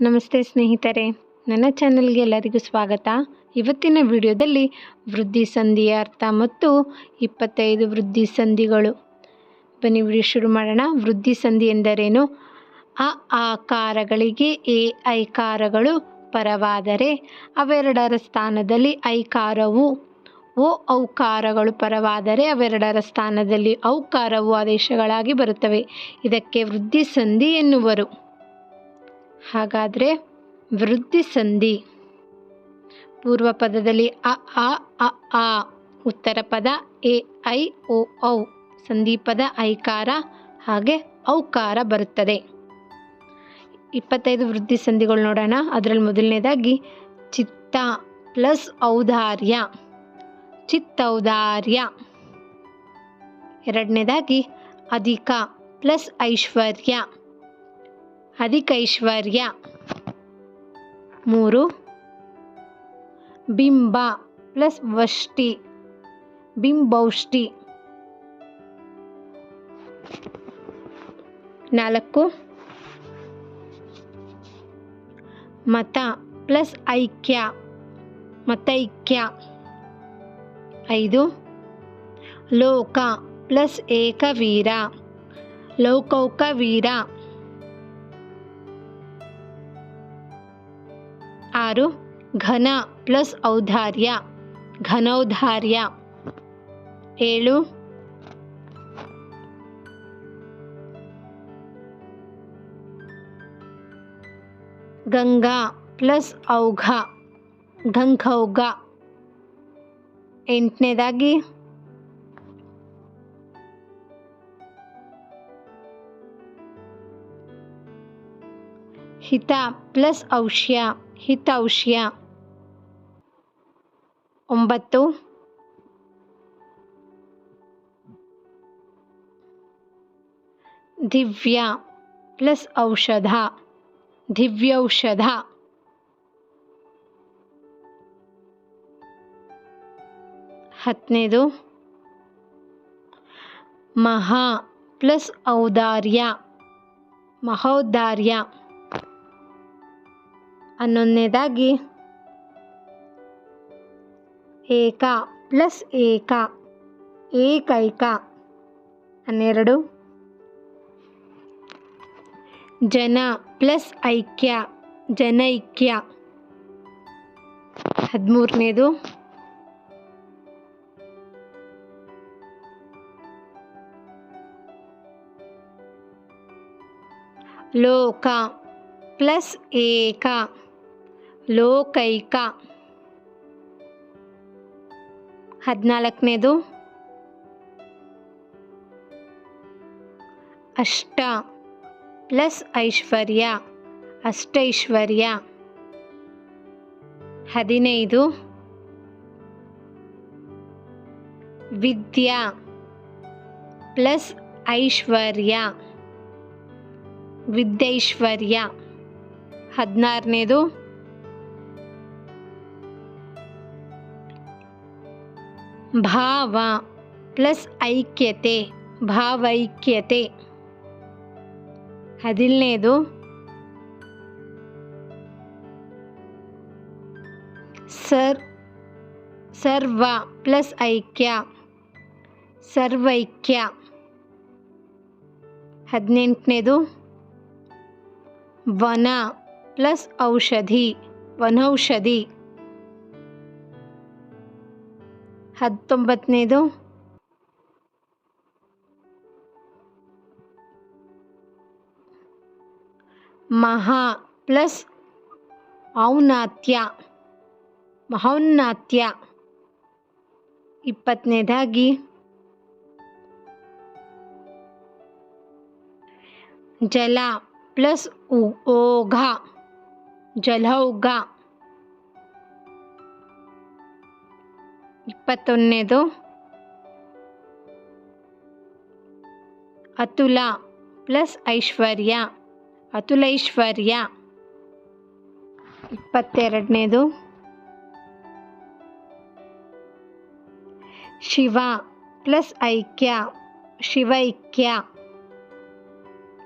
ನಮಸ್ತೆ ಸ್ನೇಹಿತರೆ, ನನ್ನ ಚಾನಲ್ಗೆ ಎಲ್ಲರಿಗೂ ಸ್ವಾಗತ. ಇವತ್ತಿನ ವಿಡಿಯೋದಲ್ಲಿ ವೃದ್ಧಿ ಸಂಧಿಯ ಅರ್ಥ ಮತ್ತು ಇಪ್ಪತ್ತೈದು ವೃದ್ಧಿ ಸಂಧಿಗಳು. ಬನ್ನಿ ವಿಡಿಯೋ ಶುರು ಮಾಡೋಣ. ವೃದ್ಧಿ ಸಂಧಿ ಎಂದರೇನು? ಅ ಆಕಾರಗಳಿಗೆ ಎ ಐಕಾರಗಳು ಪರವಾದರೆ ಅವೆರಡರ ಸ್ಥಾನದಲ್ಲಿ ಐಕಾರವು ಓ ಔಕಾರಗಳು ಪರವಾದರೆ ಅವೆರಡರ ಸ್ಥಾನದಲ್ಲಿ ಔಕಾರವು ಆದೇಶಗಳಾಗಿ ಬರುತ್ತವೆ. ಇದಕ್ಕೆ ವೃದ್ಧಿ ಸಂಧಿ ಎನ್ನುವರು. ಹಾಗಾದರೆ ವೃದ್ಧಿ ಸಂಧಿ. ಪೂರ್ವ ಪದದಲ್ಲಿ ಅ ಆ ಅ, ಆ. ಉತ್ತರ ಪದ ಎ, ಐ, ಓ, ಔ. ಸಂಧಿ ಪದ ಐಕಾರ, ಹಾಗೆ ಔಕಾರ ಬರುತ್ತದೆ. ಇಪ್ಪತ್ತೈದು ವೃದ್ಧಿ ಸಂಧಿಗಳು ನೋಡೋಣ. ಅದರಲ್ಲಿ ಮೊದಲನೇದಾಗಿ ಚಿತ್ತ ಪ್ಲಸ್ ಔದಾರ್ಯ. ಚಿತ್ತೌದಾರ್ಯ. ಎರಡನೇದಾಗಿ ಅಧಿಕ ಪ್ಲಸ್ ಐಶ್ವರ್ಯ. ಅಧಿಕೈಶ್ವರ್ಯ ಮೂರು ಬಿಂಬ ಪ್ಲಸ್ ವಷ್ಟಿ ಬಿಂಬೌಷ್ಟಿ ನಾಲ್ಕು ಮತ ಪ್ಲಸ್ ಐಕ್ಯ ಮತೈಕ್ಯ ಐದು ಲೋಕ ಪ್ಲಸ್ ಏಕವೀರ ಲೋಕೌಕ ವೀರ ಆರು ಘನ ಪ್ಲಸ್ ಔದಾರ್ಯ ಘನೌದಾರ್ಯ. ಏಳು. ಗಂಗಾ ಪ್ಲಸ್ ಔಘ ಘಂಘೌಘ ಎಂಟನೇದಾಗಿ. ಹಿತ ಪ್ಲಸ್ ಔಷ್ಯ. ಹಿತೌಷ್ಯ. ಒಂಬತ್ತು. ದಿವ್ಯ ಪ್ಲಸ್ ಔಷಧ. ದಿವ್ಯೌಷಧ. ಹತ್ತನೇದು ಮಹಾ ಪ್ಲಸ್ ಔದಾರ್ಯ. ಮಹೌದಾರ್ಯ. ಹನ್ನೊಂದನೇದಾಗಿ ಏಕ ಪ್ಲಸ್ ಏಕ ಏಕೈಕ ಹನ್ನೆರಡು ಜನ ಪ್ಲಸ್ ಐಕ್ಯ ಜನೈಕ್ಯ ಹದಿಮೂರನೇದು. ಲೋಕ ಪ್ಲಸ್ ಏಕ. ಲೋಕೈಕ. ಹದಿನಾಲ್ಕನೇದು. ಅಷ್ಟ ಪ್ಲಸ್ ಐಶ್ವರ್ಯ ಅಷ್ಟೈಶ್ವರ್ಯ. ಹದಿನೈದು. ವಿದ್ಯಾ ಪ್ಲಸ್ ಐಶ್ವರ್ಯ ವಿದ್ಯೈಶ್ವರ್ಯ. ಹದಿನಾರನೇದು. ಭಾವ ಪ್ಲಸ್ ಐಕ್ಯತೆ ಭಾವೈಕ್ಯತೆ ಹದಿನೈದು ಸರ್ ಸರ್ವ ಪ್ಲಸ್ ಐಕ್ಯ ಸರ್ವೈಕ್ಯ ಹದಿನೆಂಟನೇದು ವನ ಪ್ಲಸ್ ಔಷಧಿ ವನೌಷಧಿ ಹತ್ತೊಂಬತ್ತನೇದು ಮಹಾ ಪ್ಲಸ್ ಔನ್ನತ್ಯ ಮಹೋನ್ನತ್ಯ ಇಪ್ಪತ್ತನೇದಾಗಿ ಜಲ ಪ್ಲಸ್ ಓಘ ಜಲೌಘ ಇಪ್ಪತ್ತೊಂದನೇದು. ಅತುಲ ಪ್ಲಸ್ ಐಶ್ವರ್ಯ, ಅತುಲೈಶ್ವರ್ಯ. ಇಪ್ಪತ್ತೆರಡನೇದು. ಶಿವ ಪ್ಲಸ್ ಐಕ್ಯ ಶಿವೈಕ್ಯ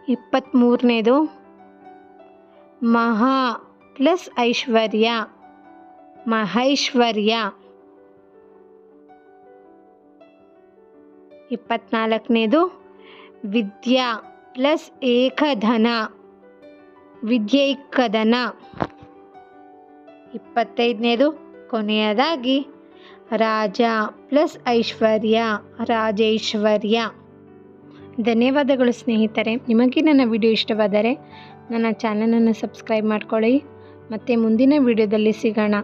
ಇಪ್ಪತ್ತ್ಮೂರನೇದು ಮಹಾ ಪ್ಲಸ್ ಐಶ್ವರ್ಯ, ಮಹೈಶ್ವರ್ಯ. ಇಪ್ಪತ್ನಾಲ್ಕನೇದು ವಿದ್ಯಾ ಪ್ಲಸ್ ಏಕಧನ, ವಿದ್ಯೈಕಧನ. ಇಪ್ಪತ್ತೈದನೇದು ಕೊನೆಯದಾಗಿ ರಾಜ ಪ್ಲಸ್ ಐಶ್ವರ್ಯ, ರಾಜೈಶ್ವರ್ಯ. ಧನ್ಯವಾದಗಳು ಸ್ನೇಹಿತರೆ. ನಿಮಗೆ ನನ್ನ ವಿಡಿಯೋ ಇಷ್ಟವಾದರೆ ನನ್ನ ಚಾನಲನ್ನು ಸಬ್ಸ್ಕ್ರೈಬ್ ಮಾಡ್ಕೊಳ್ಳಿ. ಮತ್ತು ಮುಂದಿನ ವಿಡಿಯೋದಲ್ಲಿ ಸಿಗೋಣ.